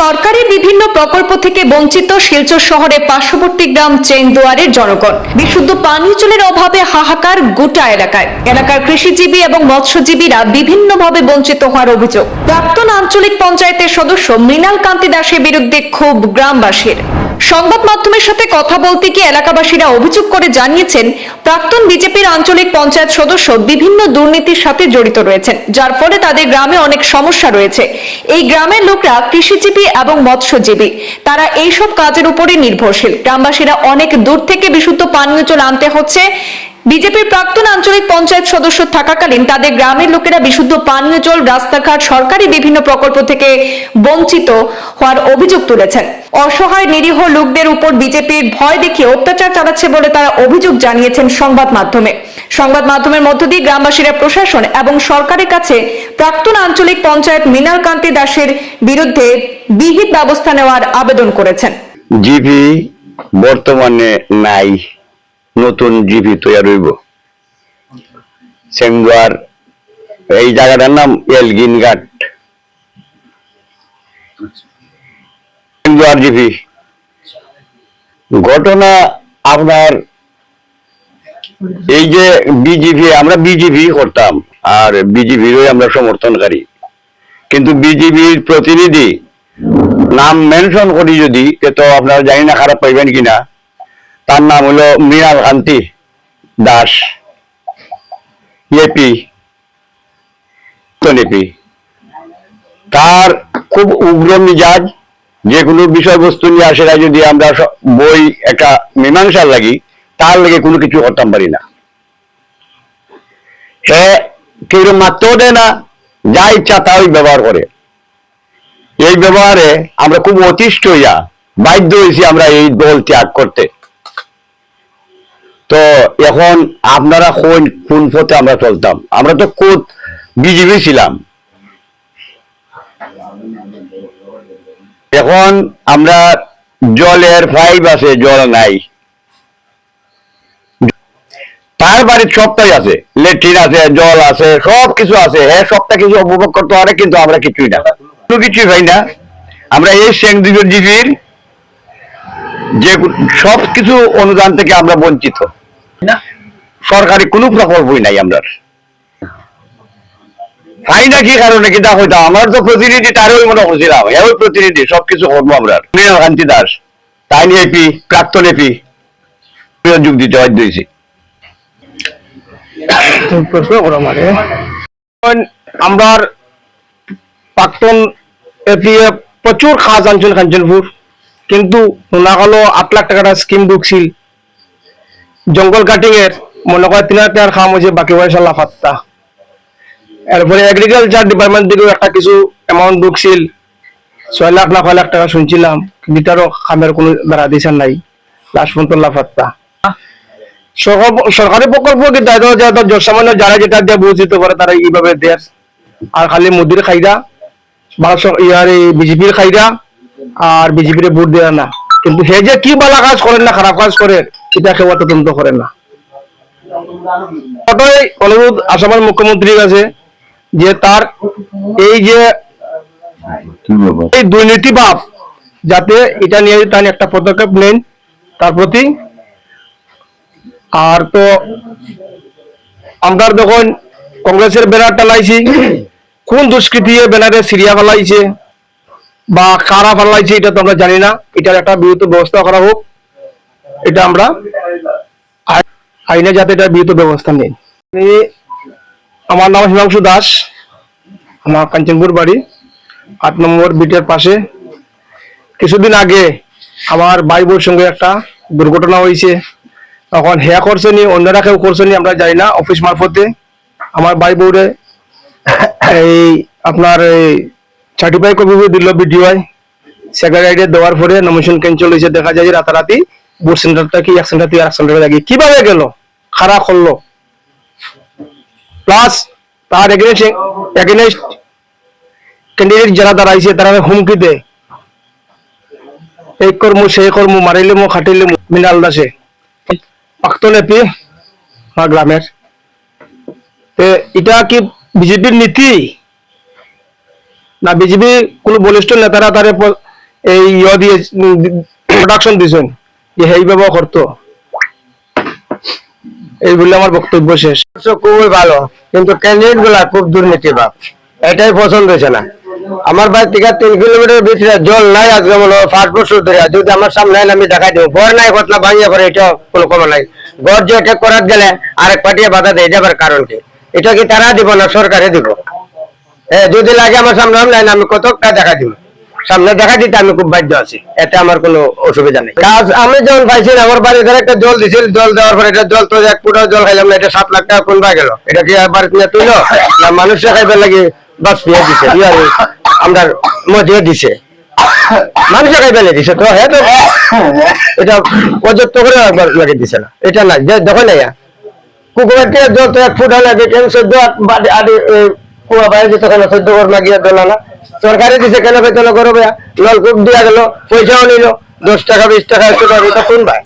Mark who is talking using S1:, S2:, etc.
S1: সরকারি বিভিন্ন প্রকল্প থেকে বঞ্চিত শিলচর শহরে পার্শ্ববর্তী গ্রাম চেনদুয়ারের জনগণ। বিশুদ্ধ পানীয় জলের অভাবে হাহাকার গোটা এলাকায়। এলাকার কৃষিজীবী এবং মৎস্যজীবীরা বিভিন্নভাবে বঞ্চিত হওয়ার অভিযোগ। প্রাক্তন আঞ্চলিক পঞ্চায়েতের সদস্য মৃণাল কান্তি দাসের বিরুদ্ধে ক্ষোভ গ্রামবাসীর। সংবাদ মাধ্যমের সাথে কথা বলতে গিয়ে এলাকাবাসীরা অভিযোগ করে জানিয়েছেন, প্রাক্তন বিজেপির আঞ্চলিক পঞ্চায়েত সদস্য বিভিন্ন দুর্নীতির সাথে জড়িত রয়েছেন, যার ফলে তাদের গ্রামে অনেক সমস্যা রয়েছে। এই গ্রামের লোকরা কৃষিজীবী এবং মৎস্যজীবী। তারা এইসব কাজের উপরে নির্ভরশীল। গ্রামবাসীরা অনেক দূর থেকে বিশুদ্ধ পানীয় জল আনতে হচ্ছে। বিজেপির প্রাক্তন আঞ্চলিক পঞ্চায়েত সদস্য থাকাকালীন তাদের গ্রামের লোকেরা বিশুদ্ধ পানীয় জল, রাস্তাঘাট, সরকারি বিভিন্ন প্রকল্প থেকে বঞ্চিত হওয়ার অভিযোগ তুলেছেন। অসহায়, নিরীহ লোকদের উপর বিজেপির ভয় দেখিয়ে অত্যাচার চালাচ্ছে বলে তারা অভিযোগ জানিয়েছেন সংবাদ মাধ্যমে। সংবাদ মাধ্যমের মধ্য দিয়ে গ্রামবাসীরা প্রশাসন এবং সরকারের কাছে প্রাক্তন আঞ্চলিক পঞ্চায়েত মৃণাল কান্তি দাসের বিরুদ্ধে বিহিত ব্যবস্থা নেওয়ার আবেদন করেছেন।
S2: জিপি বর্তমানে নাই। নতুন জিপি তৈরি হইব। সেঙ্গুয়ার, এই জায়গাটার নাম এলগিন ঘাট সেঙ্গুয়ার জিপি। ঘটনা আপনার এই যে বিজেপি, আমরা বিজেপি করতাম, আর বিজেপিরই আমরা সমর্থনকারী। কিন্তু বিজেপির প্রতিনিধি নাম মেনশন করি যদি তো আপনারা জানি না, খারাপ পাইবেন কিনা। তার নাম হলো মৃণাল কান্তি দাস এপি এপি তার খুব উগ্র মিজাজ, যে কোনো বিষয়বস্তু নিয়ে আসে না যদি আমরা বই, একটা মীমাংসার লাগি, তার লেগে কোনো কিছু করতাম পারি না। হ্যাঁ কেউ মারতেও দেয় না, যা ইচ্ছা তাই ব্যবহার করে। এই ব্যবহারে আমরা খুব অতিষ্ঠ হইয়া বাধ্য হয়েছি আমরা এই দল ত্যাগ করতে। তো এখন আপনারা কোন কোন পথে আমরা চলতাম? আমরা তো কোত বিজেপি ছিলাম। এখন আমরা জলের পাইপ আছে, জল নাই। তার বাড়ির সবটাই আছে। লেট্রিন আছে, জল আছে সব কিছু আছে। হ্যাঁ সবটা কিছু উপভোগ করতে পারে, কিন্তু আমরা কিছুই না। কোনো কিছুই পাই না। আমরা এই সেং দুজন জীবীর যে সব কিছু অনুদান থেকে আমরা বঞ্চিত। সরকারি কোনো প্রকল্পই নাই আমরা পাই না কি কারণে কি দেখো আমার তো প্রতিনিধি তারই মনে করছিলাম। ওই প্রতিনিধি সবকিছু করব আমরা। কান্তি দাস তাই নিয়ে এপি প্রাক্তন এপি যোগ দিতে বাধ্য হয়েছি।
S3: আমরা প্রাক্তন এপিএফ প্রচুর কাজ আনছিল কাঞ্চনপুর কিন্তু শোনা গেল আট লাখ টাকাটা স্কিম ঢুকছিল জঙ্গল কাটিং এর মনে করে তিন হাজার খাম হয়েছে, বাকি পয়সা লাফাত্তা এরপরে এগ্রিকালচার ডিপার্টমেন্ট থেকেও একটা কিছু অ্যামাউন্ট ঢুকছিল। ছয় লাখ না লাখ টাকা শুনছিলাম, কিন্তু খামের কোনো বেড়া দিশার নাই। লাস্ট পর্যন্ত লাফাত্তা সরকার- প্রকল্প কি সামান্য যারা যেটা দিয়ে বঞ্চিত করে, তারা এইভাবে দেয় আর খালি মোদির খাইরা ভারত ইয়ার এই বিজেপির খাইরা আর বিজেপির ভোট দেয় না। কিন্তু হে যে কি বালা কাজ করেন না, খারাপ কাজ করে এটা কেউ তদন্ত করে না। ওটাই আসামের মুখ্যমন্ত্রীর কাছে যে তার এই যে এই দুর্নীতি ভাব, যাতে এটা নিয়ে তার একটা পদক্ষেপ নেন তার প্রতি। আর তো আমরা যখন কংগ্রেসের ব্যানার টানাইছি কোন দুষ্কৃতি ব্যানারে সিরিয়া ফেলাইছে বা কারা ফেলাইছে, এটা তো আমরা জানি না। এটার একটা বিরুদ্ধ ব্যবস্থা করা হোক। এটা আমরা আইনে যাতে এটা বিরুদ্ধ ব্যবস্থা নেই। আমার নাম হিমাংশু দাস। আমার কাঞ্চনপুর বাড়ি, আট নম্বর বিটের পাশে। কিছুদিন আগে আমার ভাই বোর সঙ্গে একটা দুর্ঘটনা হয়েছে। তখন হেয়া করছে নি, অন্যরা কেউ করছে নি, আমরা জানি না, অফিস মারফতে। আমার ভাই বউরে এই আপনার এই সার্টিফাই কপি দিল বিডিওয়াই সেক্রেটারি দেওয়ার পরে নমিনেশন ক্যান্সেল হয়েছে, দেখা যায় রাতারাতি বুথ সেন্টারটা কি এক সেন্টার থেকে এক সেন্টারে লাগিয়ে কীভাবে গেল খারাপ করল প্লাস তার এগেনস্ট ক্যান্ডিডেট যারা দাঁড়াইছে তারা হুমকি দেয় এই কর্ম সেই কর্ম মারিলে মো খাটিলে মো মিনাল দাসে। প্রাক্তন এপি আমার গ্রামের এটা কি বিজেপির নীতি? না, বিজেপি কোন বলিষ্ঠ নেতারা তারে এই ইয়ে দিয়ে প্রোডাকশন দিছেন যে এই ব্যবহার করতো। এই বলে আমার বক্তব্য শেষ।
S4: খুবই ভালো, কিন্তু ক্যান্ডিডেটগুলা খুব দুর্নীতি ভাব এটাই পছন্দ হয়েছে না। আমার বাড়ি থেকে তিন কিলোমিটার ভিতরে জল নাই আজ যেমন পাঁচ বছর ধরে। যদি আমার সামনে আমি দেখাই দেবো। ঘর নাই, ঘটনা ভাঙিয়ে পড়ে এটা কোনো কমা নাই। ঘর যে এটা করার গেলে আরেক পার্টিয়ে বাধা দেয় যাবার কারণ কি? এটা কি তারা দিব না, সরকারে দিব? হ্যাঁ যদি লাগে আমার সামনে আইলে আমি কতটা দেখা দিব। সামনে দেখা দিতে আমি খুব বাধ্য আছি। এতে আমার কোনো অসুবিধা নেই। কাজ আমি যখন পাইছি আমার বাড়িতে একটা জল দিছিল, জল দেওয়ার পরে এটা জল তো এক ফুটা জল খাইলাম এটা সাত লাখ টাকা কোন গেল? এটা কি বাড়িতে নিয়ে তুইলো? না, মানুষে খাইবার লাগে বাস পিয়া দিছে আমরা মজুয়ে দিছে। মানুষে খাইবে দিছে তো হ্যাঁ তো? এটা পর্যাপ্ত করে একবার লাগে দিছে না। এটা না দেখো না কুকুরের টিয়া জল তো এক ফুট হলে আট আদি কুয়া বাইরে যেত চোদ্দ ঘর লাগিয়ে দিল না সরকারে দিছে কেন বেতন করবে নলকূপ দিয়া গেল, পয়সাও নিল, দশ টাকা, বিশ টাকা, একশো টাকা কোন ভাই?